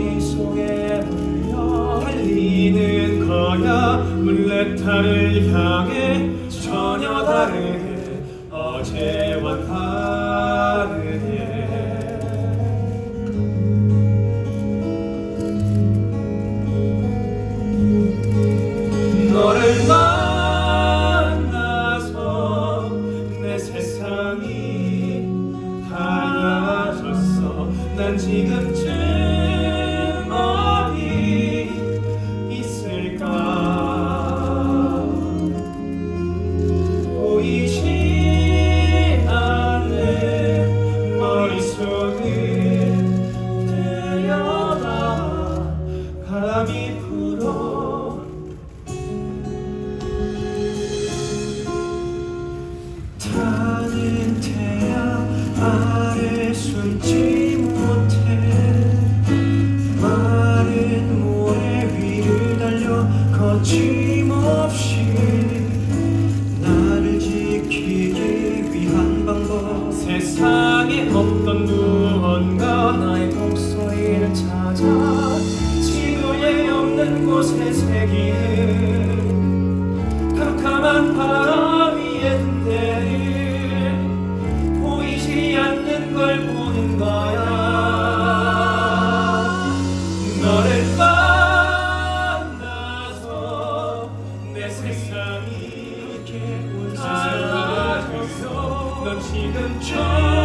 머릿속에 울려 달리는 거야 물레타를 향해 전혀 다르게 어제와 다르게. 너를 만나서 내 세상이 달라졌어. 난 지금쯤 거침없이 나를 지키기 위한 방법. 세상에 없던 무언가 나의 목소리를 찾아 지구에 없는 곳에 새기 지금 저